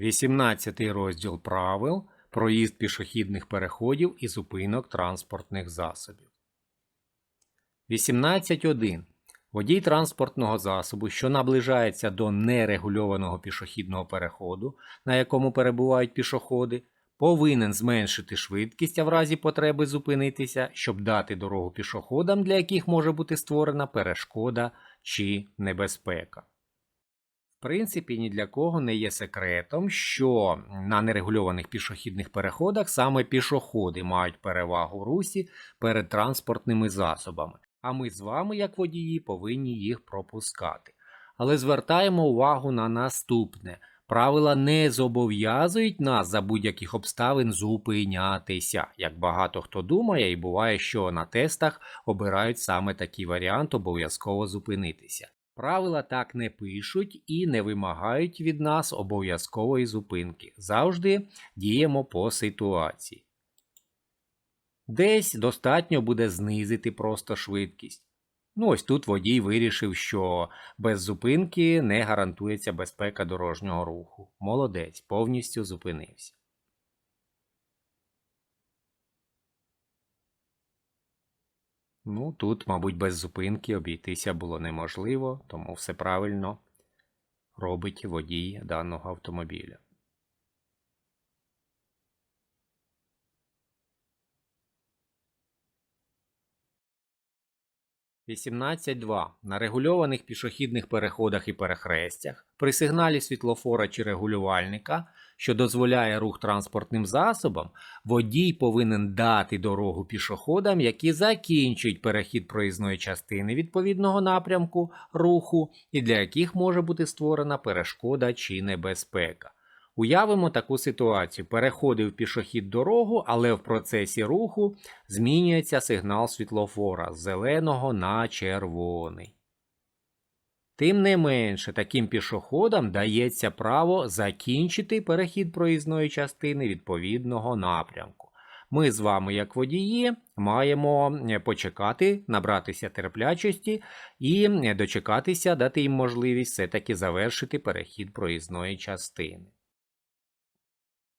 Вісімнадцятий розділ правил проїзд пішохідних переходів і зупинок транспортних засобів. 18.1. Водій транспортного засобу, що наближається до нерегульованого пішохідного переходу, на якому перебувають пішоходи, повинен зменшити швидкість, а в разі потреби зупинитися, щоб дати дорогу пішоходам, для яких може бути створена перешкода чи небезпека. Принципі, ні для кого не є секретом, що на нерегульованих пішохідних переходах саме пішоходи мають перевагу русі перед транспортними засобами, а ми з вами, як водії, повинні їх пропускати. Але звертаємо увагу на наступне: правила не зобов'язують нас за будь-яких обставин зупинятися. Як багато хто думає, і буває, що на тестах обирають саме такий варіант обов'язково зупинитися. Правила так не пишуть і не вимагають від нас обов'язкової зупинки. Завжди діємо по ситуації. Десь достатньо буде знизити просто швидкість. Ну, ось тут водій вирішив, що без зупинки не гарантується безпека дорожнього руху. Молодець, повністю зупинився. Ну, тут, мабуть, без зупинки обійтися було неможливо, тому все правильно робить водій даного автомобіля. Вісімнадцять На регульованих пішохідних переходах і перехрестях при сигналі світлофора чи регулювальника, що дозволяє рух транспортним засобам, водій повинен дати дорогу пішоходам, які закінчують перехід проїзної частини відповідного напрямку руху, і для яких може бути створена перешкода чи небезпека. Уявимо таку ситуацію: переходив пішохід дорогу, але в процесі руху змінюється сигнал світлофора з зеленого на червоний. Тим не менше, таким пішоходам дається право закінчити перехід проїзної частини відповідного напрямку. Ми з вами, як водії, маємо почекати, набратися терплячості і дочекатися, дати їм можливість все-таки завершити перехід проїзної частини.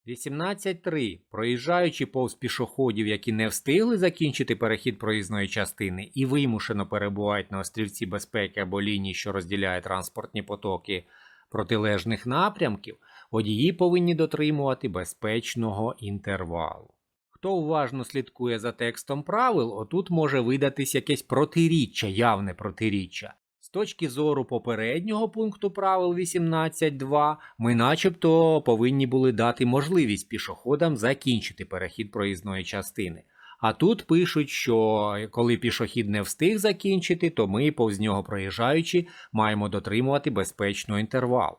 18.3. Проїжджаючи повз пішоходів, які не встигли закінчити перехід проїзної частини і вимушено перебувають на острівці безпеки або лінії, що розділяє транспортні потоки протилежних напрямків, водії повинні дотримувати безпечного інтервалу. Хто уважно слідкує за текстом правил, отут може видатись якесь протиріччя, явне протиріччя. Точки зору попереднього пункту правил 18.2, ми начебто повинні були дати можливість пішоходам закінчити перехід проїзної частини. А тут пишуть, що коли пішохід не встиг закінчити, то ми, повз нього проїжджаючи, маємо дотримувати безпечного інтервалу.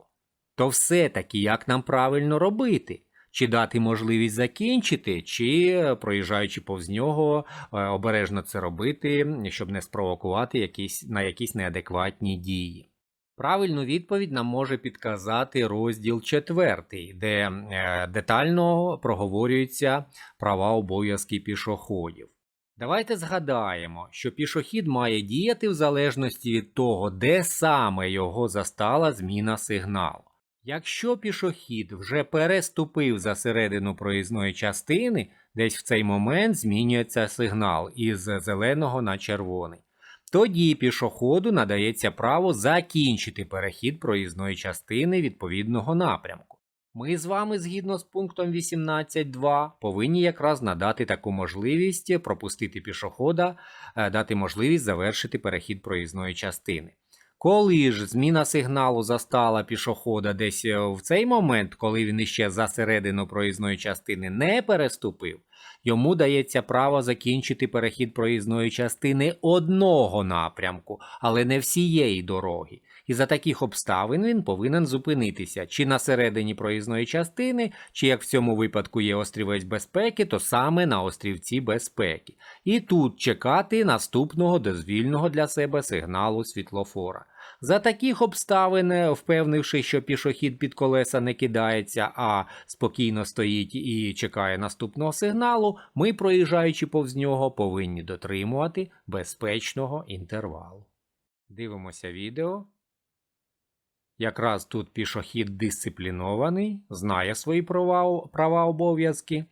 То все-таки як нам правильно робити? Чи дати можливість закінчити, чи, проїжджаючи повз нього, е, обережно це робити, щоб не спровокувати якісь, на якісь неадекватні дії. Правильну відповідь нам може підказати розділ 4, де е, детально проговорюються права обов'язки пішоходів. Давайте згадаємо, що пішохід має діяти в залежності від того, де саме його застала зміна сигналу. Якщо пішохід вже переступив за середину проїзної частини, десь в цей момент змінюється сигнал із зеленого на червоний. Тоді пішоходу надається право закінчити перехід проїзної частини відповідного напрямку. Ми з вами, згідно з пунктом 18.2, повинні якраз надати таку можливість пропустити пішохода, е, дати можливість завершити перехід проїзної частини. Коли ж зміна сигналу застала пішохода десь е, в цей момент, коли він іще за середину проїзної частини не переступив, йому дається право закінчити перехід проїзної частини одного напрямку, але не всієї дороги. І за таких обставин він повинен зупинитися чи на середині проїзної частини, чи як в цьому випадку є острівець безпеки, то саме на острівці безпеки. І тут чекати наступного дозвільного для себе сигналу світлофора. За таких обставин, е, впевнивши, що пішохід під колеса не кидається, а спокійно стоїть і чекає наступного сигналу, ми, проїжджаючи повз нього, повинні дотримувати безпечного інтервалу. Дивимося відео. Якраз тут пішохід дисциплінований, знає свої права, права обов'язки.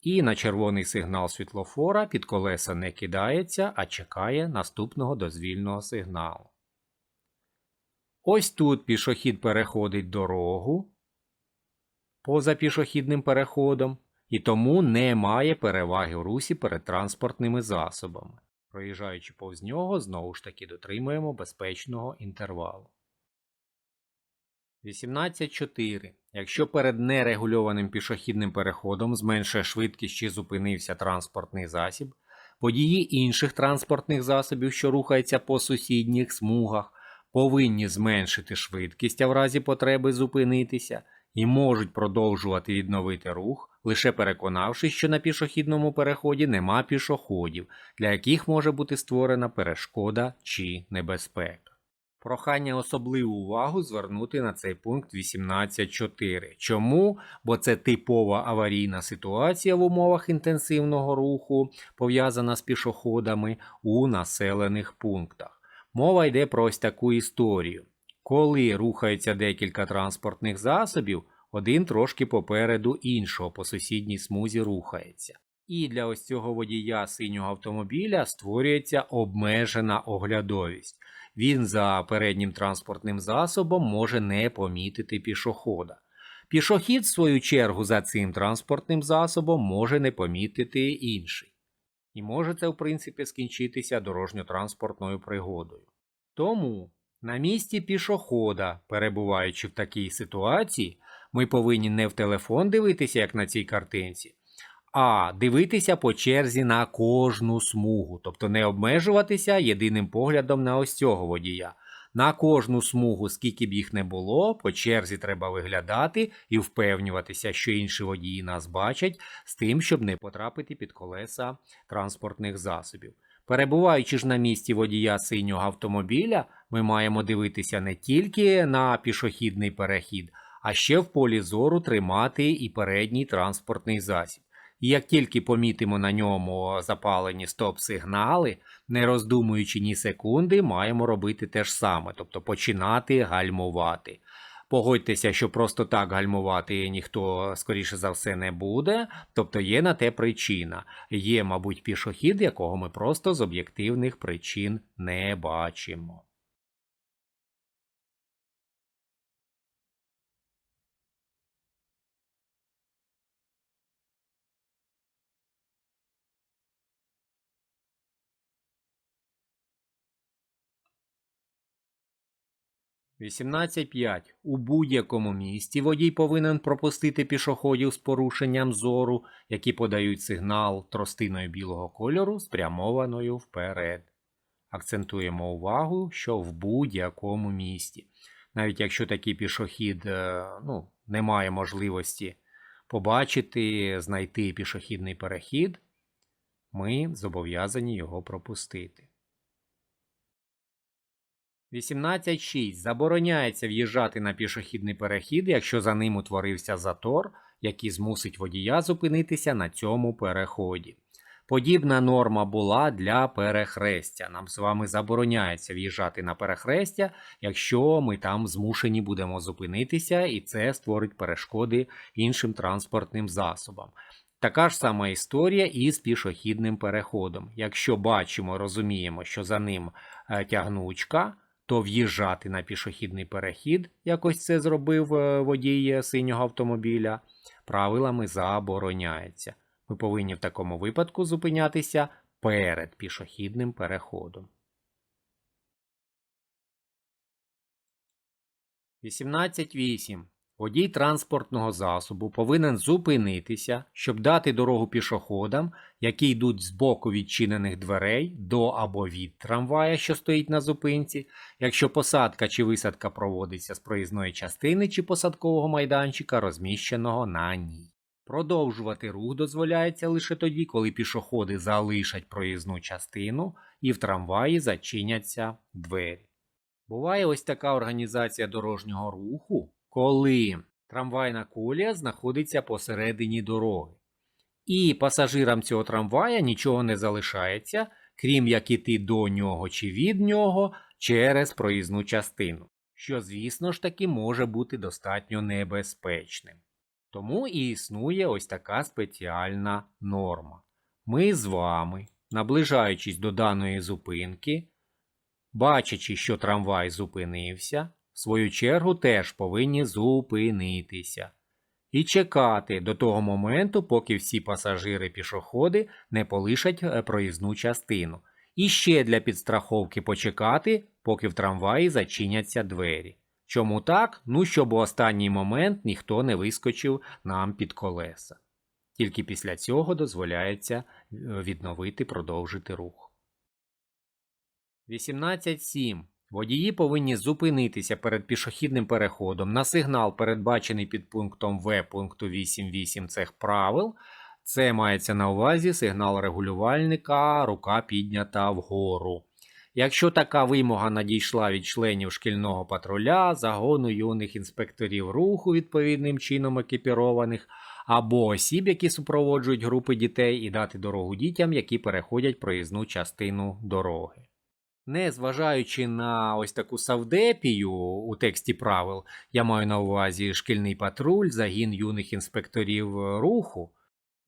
І на червоний сигнал світлофора під колеса не кидається, а чекає наступного дозвільного сигналу. Ось тут пішохід переходить дорогу поза пішохідним переходом і тому не має переваги в русі перед транспортними засобами. Проїжджаючи повз нього, знову ж таки дотримуємо безпечного інтервалу. 18.4. Якщо перед нерегульованим пішохідним переходом зменшує швидкість чи зупинився транспортний засіб, водії інших транспортних засобів, що рухаються по сусідніх смугах, повинні зменшити швидкість, а в разі потреби зупинитися, і можуть продовжувати відновити рух, лише переконавшись, що на пішохідному переході нема пішоходів, для яких може бути створена перешкода чи небезпека. Прохання особливу увагу звернути на цей пункт 18.4. Чому? Бо це типова аварійна ситуація в умовах інтенсивного руху, пов'язана з пішоходами у населених пунктах. Мова йде про ось таку історію. Коли рухаються декілька транспортних засобів, один трошки попереду іншого по сусідній смузі рухається. І для ось цього водія синього автомобіля створюється обмежена оглядовість. Він за переднім транспортним засобом може не помітити пішохода. Пішохід, в свою чергу, за цим транспортним засобом може не помітити інший. І може це, в принципі, скінчитися дорожньо-транспортною пригодою. Тому на місці пішохода, перебуваючи в такій ситуації, ми повинні не в телефон дивитися, як на цій картинці, а дивитися по черзі на кожну смугу, тобто не обмежуватися єдиним поглядом на ось цього водія. На кожну смугу, скільки б їх не було, по черзі треба виглядати і впевнюватися, що інші водії нас бачать, з тим, щоб не потрапити під колеса транспортних засобів. Перебуваючи ж на місці водія синього автомобіля, ми маємо дивитися не тільки на пішохідний перехід, а ще в полі зору тримати і передній транспортний засіб. І як тільки помітимо на ньому запалені стоп-сигнали, не роздумуючи ні секунди, маємо робити те ж саме, тобто починати гальмувати. Погодьтеся, що просто так гальмувати ніхто, скоріше за все, не буде, тобто є на те причина. Є, мабуть, пішохід, якого ми просто з об'єктивних причин не бачимо. Вісімнадцять п'ять. У будь-якому місті водій повинен пропустити пішоходів з порушенням зору, які подають сигнал тростиною білого кольору, спрямованою вперед. Акцентуємо увагу, що в будь-якому місті. Навіть якщо такий пішохід е, ну, не має можливості побачити, знайти пішохідний перехід, ми зобов'язані його пропустити. 18.6. Забороняється в'їжджати на пішохідний перехід, якщо за ним утворився затор, який змусить водія зупинитися на цьому переході. Подібна норма була для перехрестя. Нам з вами забороняється в'їжджати на перехрестя, якщо ми там змушені будемо зупинитися, і це створить перешкоди іншим транспортним засобам. Така ж сама історія і з пішохідним переходом. Якщо бачимо, розуміємо, що за ним е, тягнучка, то в'їжджати на пішохідний перехід, якось це зробив е, водій синього автомобіля, правилами забороняється. Ми повинні в такому випадку зупинятися перед пішохідним переходом. 18.8. Водій транспортного засобу повинен зупинитися, щоб дати дорогу пішоходам, які йдуть з боку відчинених дверей до або від трамвая, що стоїть на зупинці, якщо посадка чи висадка проводиться з проїзної частини чи посадкового майданчика, розміщеного на ній. Продовжувати рух дозволяється лише тоді, коли пішоходи залишать проїзну частину і в трамваї зачиняться двері. Буває ось така організація дорожнього руху, коли трамвайна колія знаходиться посередині дороги. І пасажирам цього трамвая нічого не залишається, крім як іти до нього чи від нього через проїзну частину, що, звісно ж таки, може бути достатньо небезпечним. Тому і існує ось така спеціальна норма. Ми з вами, наближаючись до даної зупинки, бачачи, що трамвай зупинився, в свою чергу теж повинні зупинитися і чекати до того моменту, поки всі пасажири-пішоходи не полишать е, проїзну частину. І ще для підстраховки почекати, поки в трамваї зачиняться двері. Чому так? Ну, щоб у останній момент ніхто не вискочив нам під колеса. Тільки після цього дозволяється е, відновити продовжити рух. 18.7. Водії повинні зупинитися перед пішохідним переходом на сигнал, передбачений під пунктом В пункту 8.8 цих правил. Це мається на увазі сигнал регулювальника, рука піднята вгору. Якщо така вимога надійшла від членів шкільного патруля, загону юних інспекторів руху відповідним чином екіпірованих, або осіб, які супроводжують групи дітей, і дати дорогу дітям, які переходять проїзну частину дороги. Незважаючи на ось таку савдепію у тексті правил, я маю на увазі шкільний патруль, загін юних інспекторів руху.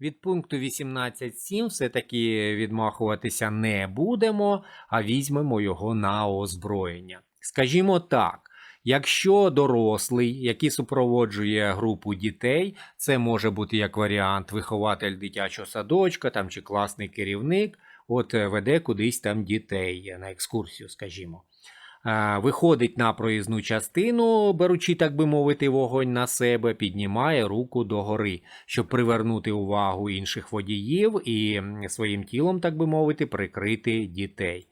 Від пункту 18.7 все-таки відмахуватися не будемо, а візьмемо його на озброєння. Скажімо так, якщо дорослий, який супроводжує групу дітей, це може бути як варіант вихователь дитячого садочка там, чи класний керівник, от е, веде кудись там дітей на екскурсію, скажімо. Виходить на проїзну частину, беручи, так би мовити, вогонь на себе, піднімає руку догори, щоб привернути увагу інших водіїв і своїм тілом, так би мовити, прикрити дітей.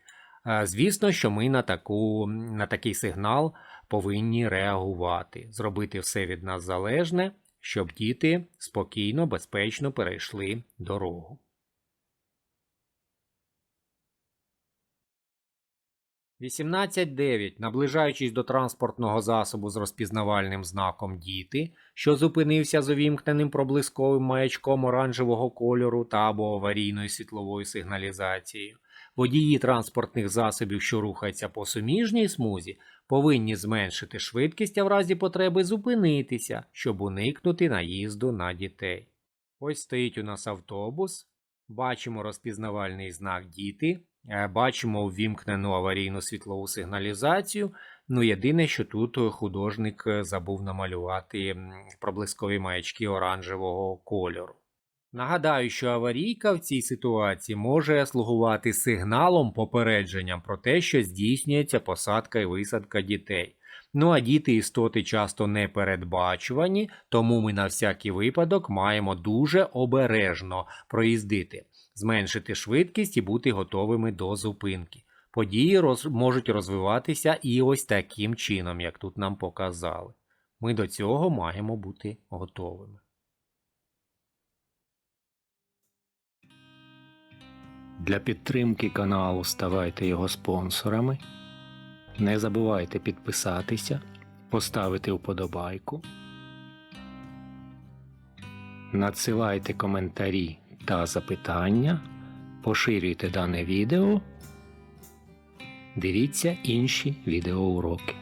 Звісно, що ми на, таку, на такий сигнал повинні реагувати, зробити все від нас залежне, щоб діти спокійно, безпечно перейшли дорогу. Вісімнадцять дев'ять. Наближаючись до транспортного засобу з розпізнавальним знаком діти, що зупинився з увімкненим проблисковим маячком оранжевого кольору та або аварійною світловою сигналізацією, водії транспортних засобів, що рухаються по суміжній смузі, повинні зменшити швидкість, а в разі потреби зупинитися, щоб уникнути наїзду на дітей. Ось стоїть у нас автобус. Бачимо розпізнавальний знак діти, бачимо ввімкнену аварійну світлову сигналізацію. Ну, єдине, що тут художник е, забув намалювати проблискові маячки оранжевого кольору. Нагадаю, що аварійка в цій ситуації може слугувати сигналом попередженням про те, що здійснюється посадка і висадка дітей. Ну а діти істоти часто не передбачувані, тому ми на всякий випадок маємо дуже обережно проїздити, зменшити швидкість і бути готовими до зупинки. Події роз... можуть розвиватися і ось таким чином, як тут нам показали. Ми до цього маємо бути готовими. Для підтримки каналу ставайте його спонсорами. Не забувайте підписатися, поставити вподобайку. Надсилайте коментарі та запитання, поширюйте дане відео. Дивіться інші відеоуроки.